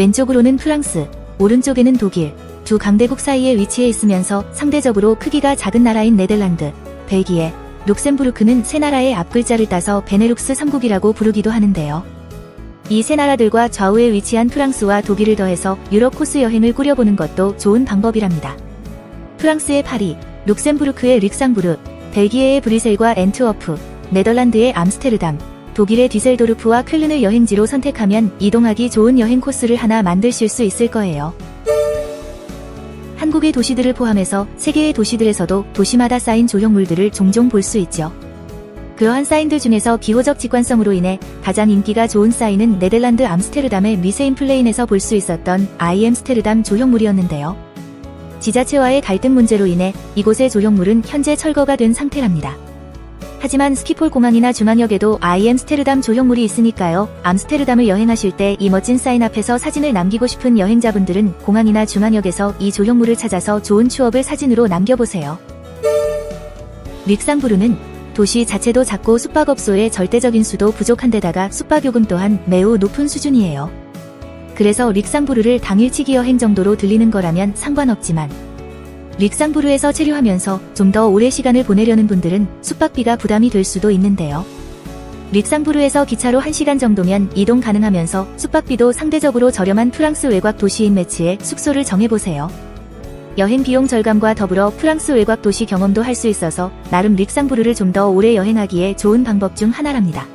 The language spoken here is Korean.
왼쪽으로는 프랑스, 오른쪽에는 독일, 두 강대국 사이에 위치해 있으면서 상대적으로 크기가 작은 나라인 네덜란드, 벨기에, 룩셈부르크는 세 나라의 앞글자를 따서 베네룩스 3국이라고 부르기도 하는데요. 이 세 나라들과 좌우에 위치한 프랑스와 독일을 더해서 유럽 코스 여행을 꾸려보는 것도 좋은 방법이랍니다. 프랑스의 파리, 룩셈부르크의 릭상부르, 벨기에의 브리셀과 엔트워프, 네덜란드의 암스테르담, 독일의 디셀도르프와 쾰른을 여행지로 선택하면 이동하기 좋은 여행 코스를 하나 만드실 수 있을 거예요. 한국의 도시들을 포함해서 세계의 도시들에서도 도시마다 쌓인 조형물들을 종종 볼 수 있죠. 그러한 사인들 중에서 기호적 직관성으로 인해 가장 인기가 좋은 사인은 네덜란드 암스테르담의 미세인 플레인에서 볼 수 있었던 아이엠스테르담 조형물이었는데요. 지자체와의 갈등 문제로 인해 이곳의 조형물은 현재 철거가 된 상태랍니다. 하지만 스키폴 공항이나 중앙역에도 아이엠스테르담 조형물이 있으니까요. 암스테르담을 여행하실 때 이 멋진 사인 앞에서 사진을 남기고 싶은 여행자분들은 공항이나 중앙역에서 이 조형물을 찾아서 좋은 추억을 사진으로 남겨보세요. 릭상부르는 도시 자체도 작고 숙박업소의 절대적인 수도 부족한 데다가 숙박요금 또한 매우 높은 수준이에요. 그래서 릭상부르를 당일치기 여행 정도로 들리는 거라면 상관없지만 릭상부르에서 체류하면서 좀 더 오래 시간을 보내려는 분들은 숙박비가 부담이 될 수도 있는데요. 릭상부르에서 기차로 1시간 정도면 이동 가능하면서 숙박비도 상대적으로 저렴한 프랑스 외곽 도시인 매치에 숙소를 정해보세요. 여행 비용 절감과 더불어 프랑스 외곽 도시 경험도 할 수 있어서 나름 릭상부르를 좀 더 오래 여행하기에 좋은 방법 중 하나랍니다.